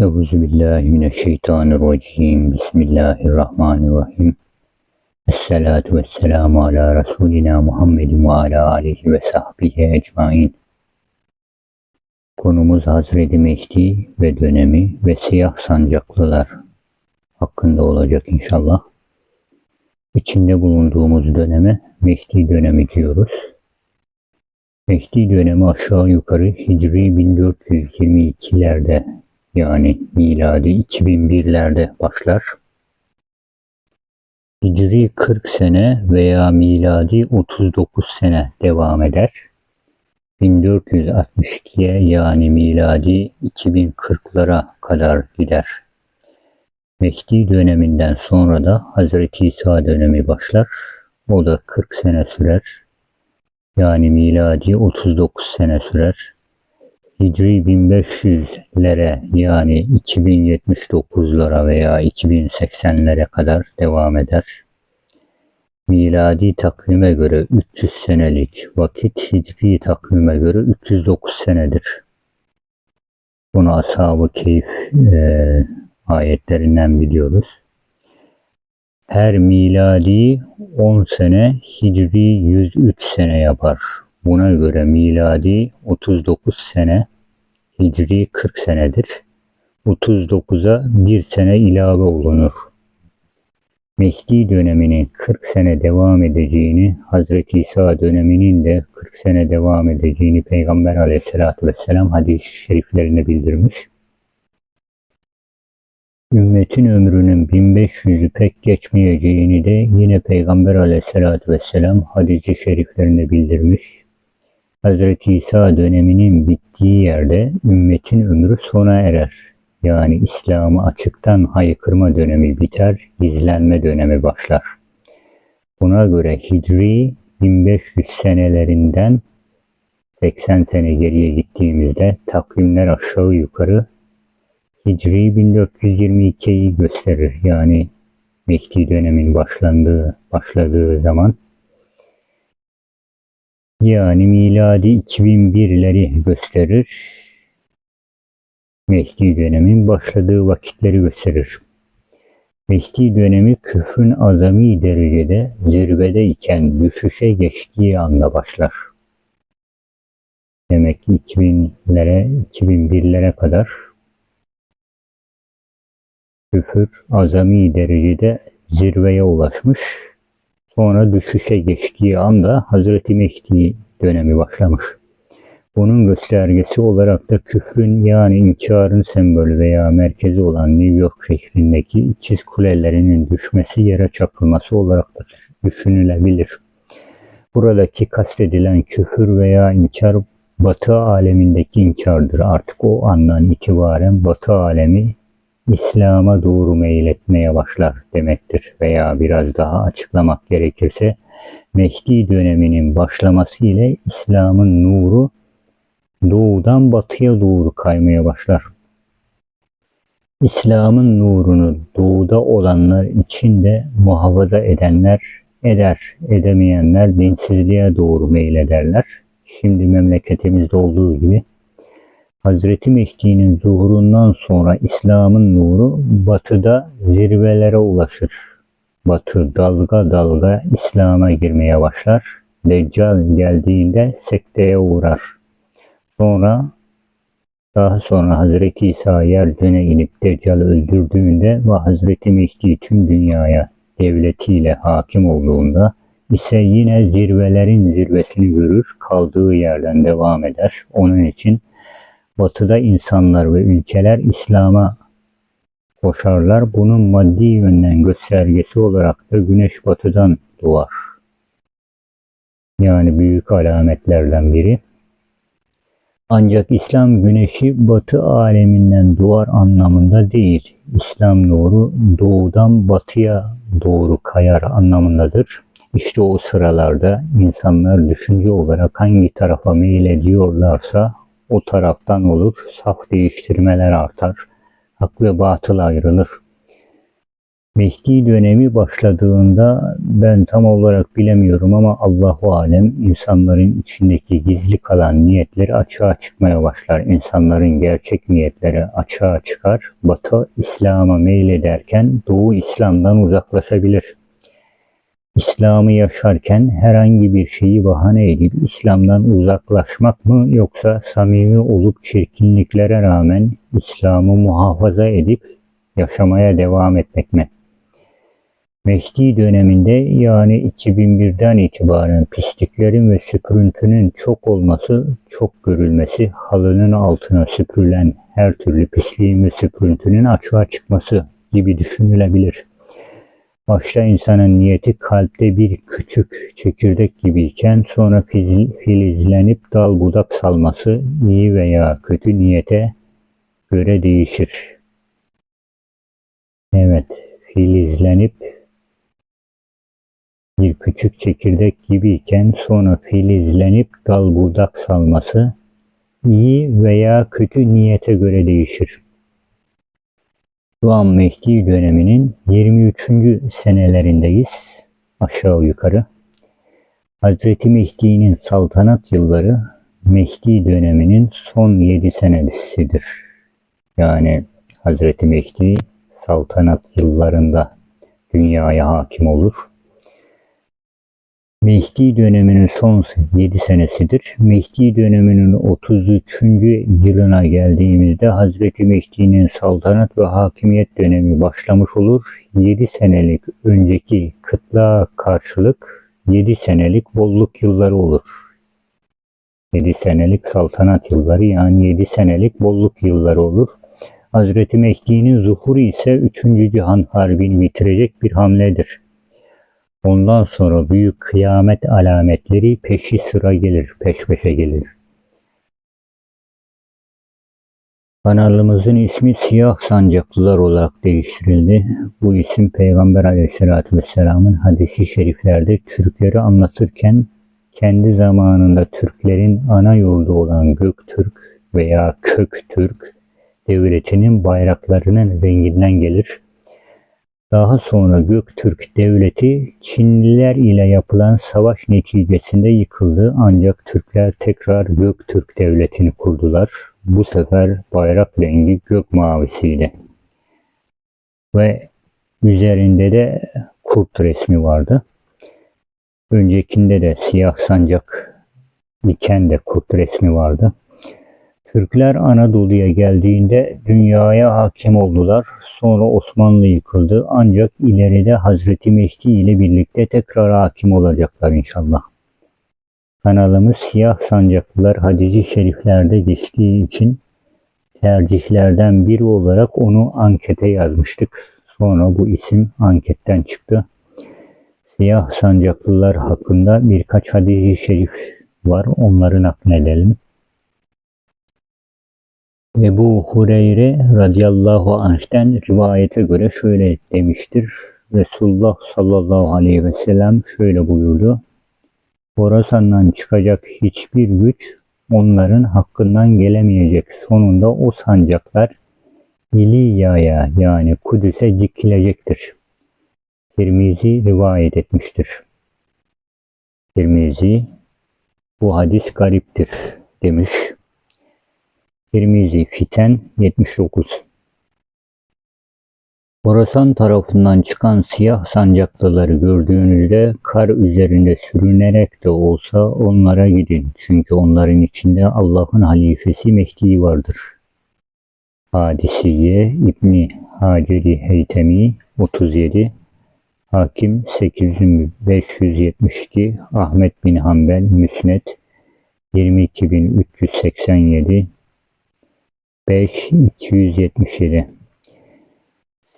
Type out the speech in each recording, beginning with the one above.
Euzu billahi mineşşeytanirracim. Bismillahirrahmanirrahim. Esselatu vesselamu ala Resulina Muhammedin ve ala alihi ve sahbihi ecmain. Konumuz Hazreti Mehdi ve dönemi ve siyah sancaklılar hakkında olacak inşallah. İçinde bulunduğumuz döneme Mehdi dönemi diyoruz. Mehdi dönemi aşağı yukarı Hicri 1422'lerde yani miladi 2001'lerde başlar. Hicri 40 sene veya miladi 39 sene devam eder. 1462'ye yani miladi 2040'lara kadar gider. Mehdi döneminden sonra da Hazreti İsa dönemi başlar. O da 40 sene sürer. Yani miladi 39 sene sürer. Hicri 1500'lere yani 2079'lara veya 2080'lere kadar devam eder. Miladi takvime göre 300 senelik vakit Hicri takvime göre 309 senedir. Bunu Ashab-ı Keyif e, ayetlerinden biliyoruz. Her miladi 10 sene Hicri 103 sene yapar. Buna göre miladi 39 sene, hicri 40 senedir. 39'a bir sene ilave olunur. Mehdi döneminin 40 sene devam edeceğini, Hazreti İsa döneminin de 40 sene devam edeceğini Peygamber aleyhissalatü vesselam hadis-i şeriflerine bildirmiş. Ümmetin ömrünün 1500'ü pek geçmeyeceğini de yine Peygamber aleyhissalatü vesselam hadis-i şeriflerine bildirmiş. Hazreti İsa döneminin bittiği yerde ümmetin ömrü sona erer. Yani İslam'ı açıktan haykırma dönemi biter, gizlenme dönemi başlar. Buna göre Hicri 1500 senelerinden 80 sene geriye gittiğimizde takvimler aşağı yukarı Hicri 1422'yi gösterir. Yani Mehdi dönemin başlandığı, başladığı zaman yani miladi 2001'leri gösterir. Mehdi dönemin başladığı vakitleri gösterir. Mehdi dönemi küfrün azami derecede zirvede iken düşüşe geçtiği anda başlar. Demek ki 2000'lere, 2001'lere kadar küfür azami derecede zirveye ulaşmış Sonra düşüşe geçtiği anda Hazreti Mehdi dönemi başlamış. Bunun göstergesi olarak da küfrün yani inkarın sembolü veya merkezi olan New York şehrindeki ikiz kulelerinin düşmesi yere çakılması olarak da düşünülebilir. Buradaki kastedilen küfür veya inkar Batı alemindeki inkardır. Artık o andan itibaren Batı alemi İslam'a doğru meyletmeye başlar demektir. Veya biraz daha açıklamak gerekirse Mehdi döneminin başlaması ile İslam'ın nuru doğudan batıya doğru kaymaya başlar. İslam'ın nurunu doğuda olanlar için de muhafaza edenler eder, edemeyenler dinsizliğe doğru meylederler. Şimdi memleketimizde olduğu gibi Hazreti Mehdi'nin zuhurundan sonra İslam'ın nuru batıda zirvelere ulaşır. Batı dalga dalga İslam'a girmeye başlar. Deccal geldiğinde sekteye uğrar. Sonra daha sonra Hazreti İsa yeryüzüne inip Deccal'ı öldürdüğünde ve Hazreti Mehdi tüm dünyaya devletiyle hakim olduğunda ise yine zirvelerin zirvesini görür, kaldığı yerden devam eder. Onun için Batıda insanlar ve ülkeler İslam'a koşarlar. Bunun maddi yönden göstergesi olarak da güneş batıdan doğar. Yani büyük alametlerden biri. Ancak İslam güneşi batı aleminden doğar anlamında değil. İslam nuru doğudan batıya doğru kayar anlamındadır. İşte o sıralarda insanlar düşünce olarak hangi tarafa meylediyorlarsa o taraftan olur, saf değiştirmeler artar, hak ve batıl ayrılır. Mehdi dönemi başladığında ben tam olarak bilemiyorum ama Allahu alem insanların içindeki gizli kalan niyetleri açığa çıkmaya başlar. İnsanların gerçek niyetleri açığa çıkar. Batı İslam'a meylederken Doğu İslam'dan uzaklaşabilir. İslam'ı yaşarken herhangi bir şeyi bahane edip İslam'dan uzaklaşmak mı yoksa samimi olup çirkinliklere rağmen İslam'ı muhafaza edip yaşamaya devam etmek mi? Mehdi döneminde yani 2001'den itibaren pisliklerin ve süprüntünün çok olması, çok görülmesi, halının altına süpürülen her türlü pisliğin ve süprüntünün açığa çıkması gibi düşünülebilir. Başta insanın niyeti kalpte bir küçük çekirdek gibiyken sonra filizlenip dal budak salması iyi veya kötü niyete göre değişir. Evet, filizlenip bir küçük çekirdek gibiyken sonra filizlenip dal budak salması iyi veya kötü niyete göre değişir. Şu an Mehdi döneminin 23. senelerindeyiz aşağı yukarı. Hazreti Mehdi'nin saltanat yılları Mehdi döneminin son 7 senesidir. Yani Hazreti Mehdi saltanat yıllarında dünyaya hakim olur. Mehdi döneminin son 7 senesidir. Mehdi döneminin 33. yılına geldiğimizde Hazreti Mehdi'nin saltanat ve hakimiyet dönemi başlamış olur. 7 senelik önceki kıtlığa karşılık 7 senelik bolluk yılları olur. 7 senelik saltanat yılları yani 7 senelik bolluk yılları olur. Hazreti Mehdi'nin zuhuru ise 3. Cihan Harbi'ni bitirecek bir hamledir. Ondan sonra büyük kıyamet alametleri peşi sıra gelir, peş peşe gelir. Kanalımızın ismi Siyah Sancaklılar olarak değiştirildi. Bu isim Peygamber Aleyhisselatü Vesselam'ın hadisi şeriflerde Türkleri anlatırken kendi zamanında Türklerin ana yurdu olan Göktürk veya Köktürk devletinin bayraklarının renginden gelir. Daha sonra Göktürk Devleti Çinliler ile yapılan savaş neticesinde yıkıldı ancak Türkler tekrar Göktürk Devleti'ni kurdular. Bu sefer bayrak rengi gök mavisiydi. Ve üzerinde de kurt resmi vardı. Öncekinde de siyah sancak iken de kurt resmi vardı. Türkler Anadolu'ya geldiğinde dünyaya hakim oldular. Sonra Osmanlı yıkıldı. Ancak ileride Hazreti Mehdi ile birlikte tekrar hakim olacaklar inşallah. Kanalımız Siyah Sancaklılar hadisi şeriflerde geçtiği için tercihlerden biri olarak onu ankete yazmıştık. Sonra bu isim anketten çıktı. Siyah Sancaklılar hakkında birkaç hadisi şerif var. Onları nakledelim. Ebu Hureyre radıyallahu anh'ten rivayete göre şöyle demiştir. Resulullah sallallahu aleyhi ve sellem şöyle buyurdu. Horasan'dan çıkacak hiçbir güç onların hakkından gelemeyecek. Sonunda o sancaklar İliya'ya yani Kudüs'e dikilecektir. Tirmizi rivayet etmiştir. Tirmizi bu hadis gariptir demiş. Tirmizi Fiten 79 Horasan tarafından çıkan siyah sancaklıları gördüğünüzde kar üzerinde sürünerek de olsa onlara gidin. Çünkü onların içinde Allah'ın halifesi Mehdi vardır. Hadisiye İbni Haceri Heytemi 37 Hakim 8572 Ahmet bin Hanbel Müsnet 22387 5 277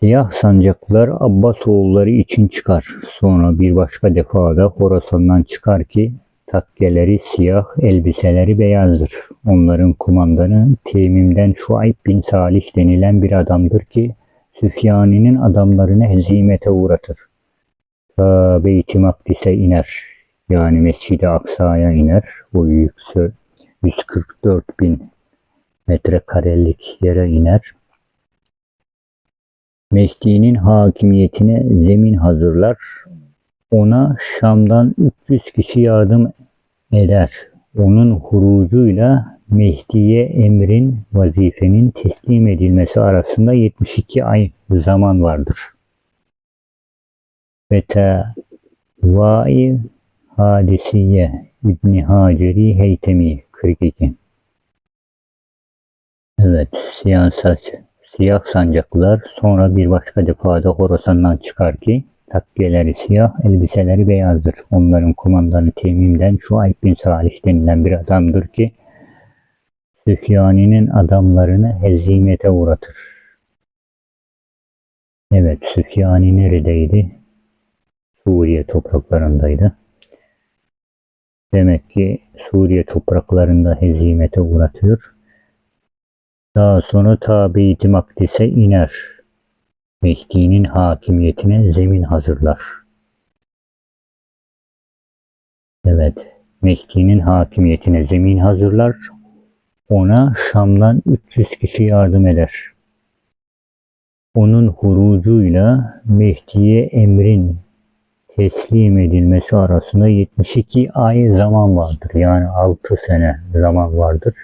Siyah sancaklar Abbas oğulları için çıkar. Sonra bir başka defada Horasan'dan çıkar ki takkeleri siyah, elbiseleri beyazdır. Onların kumandanı Temim'den Şuayb bin Salih denilen bir adamdır ki Süfyani'nin adamlarını hezimete uğratır. Ta Beyt-i Makdis'e iner. Yani Mescid-i Aksa'ya iner. O yüksü 144 bin metrekarelik yere iner. Mehdi'nin hakimiyetine zemin hazırlar. Ona Şam'dan 300 kişi yardım eder. Onun hurucuyla Mehdi'ye emrin, vazifenin teslim edilmesi arasında 72 ay zaman vardır. Ve Vai Hadisiye İbni Haceri Heytemi 42 Evet, siyah saç, siyah sancaklılar sonra bir başka defada Horasan'dan çıkar ki takviyeleri siyah, elbiseleri beyazdır. Onların kumandanı Temim'den Şuayb bin Salih denilen bir adamdır ki Süfyani'nin adamlarını hezimete uğratır. Evet, Süfyani neredeydi? Suriye topraklarındaydı. Demek ki Suriye topraklarında hezimete uğratıyor. Daha sonra ta Beyt-i Makdis'e iner. Mehdi'nin hakimiyetine zemin hazırlar. Evet, Mehdi'nin hakimiyetine zemin hazırlar. Ona Şam'dan 300 kişi yardım eder. Onun hurucuyla Mehdi'ye emrin teslim edilmesi arasında 72 ay zaman vardır. Yani 6 sene zaman vardır.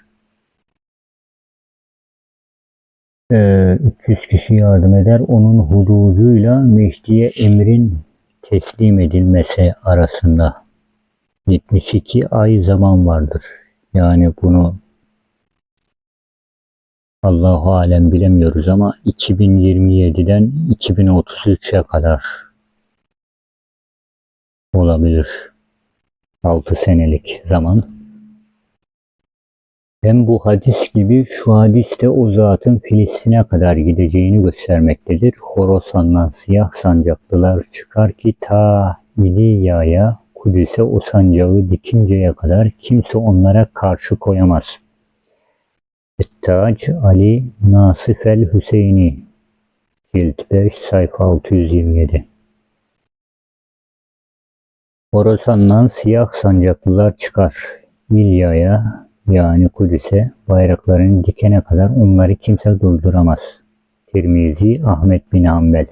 300 kişi yardım eder. Onun hurucuyla Mehdi'ye emrin teslim edilmesi arasında 72 ay zaman vardır. Yani bunu Allahu alem bilemiyoruz ama 2027'den 2033'e kadar olabilir. 6 senelik zaman. Hem bu hadis gibi şu hadis de o zatın Filistin'e kadar gideceğini göstermektedir. Horasan'dan siyah sancaklılar çıkar ki ta İliya'ya, Kudüs'e o sancağı dikinceye kadar kimse onlara karşı koyamaz. Ettac Ali Nasif el Hüseyini Cilt 5 sayfa 627 Horasan'dan siyah sancaklılar çıkar. İlya'ya yani Kudüs'e bayraklarını dikene kadar onları kimse durduramaz. Tirmizi Ahmet bin Hanbel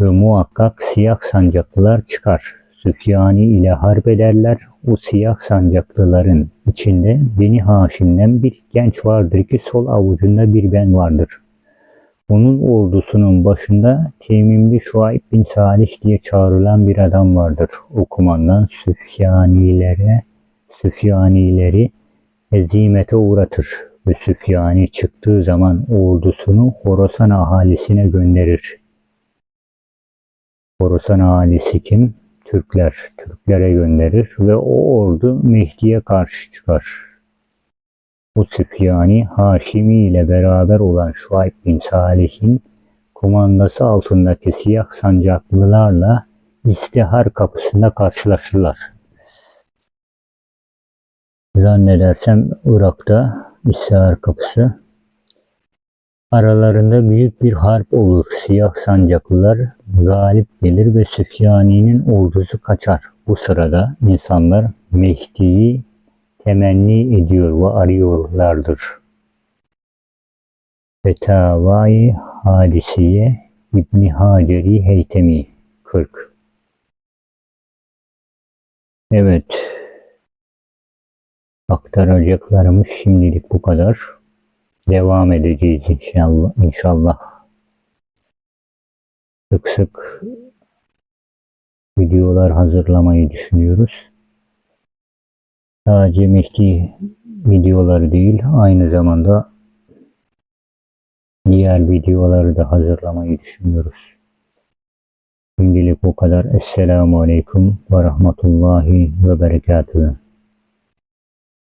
ve muhakkak siyah sancaklılar çıkar. Süfyani ile harp ederler. O siyah sancaklıların içinde Beni Haşim'den bir genç vardır ki sol avucunda bir ben vardır. Onun ordusunun başında Temimli Şuayb bin Salih diye çağrılan bir adam vardır. O kumandan Süfyanilere, Süfyanileri hezimete uğratır ve Süfyani çıktığı zaman ordusunu Horasan ahalisine gönderir. Horasan ahalisi kim? Türkler. Türklere gönderir ve o ordu Mehdi'ye karşı çıkar. Bu Süfyani Haşimi ile beraber olan Şuayb bin Salih'in kumandası altındaki siyah sancaklılarla istihar kapısında karşılaşırlar. Zannedersem Irak'ta istihar kapısı. Aralarında büyük bir harp olur. Siyah sancaklılar galip gelir ve Süfyani'nin ordusu kaçar. Bu sırada insanlar Mehdi'yi temenni ediyor ve arıyorlardır. Fetavai Hadisiye İbni Haceri Heytemi 40 Evet, aktaracaklarımız şimdilik bu kadar. Devam edeceğiz inşallah. inşallah. Sık sık videolar hazırlamayı düşünüyoruz. Sadece Mehdi videoları değil, aynı zamanda diğer videoları da hazırlamayı düşünüyoruz. Şimdilik bu kadar. Esselamu Aleyküm ve Rahmetullahi ve Berekatuhu.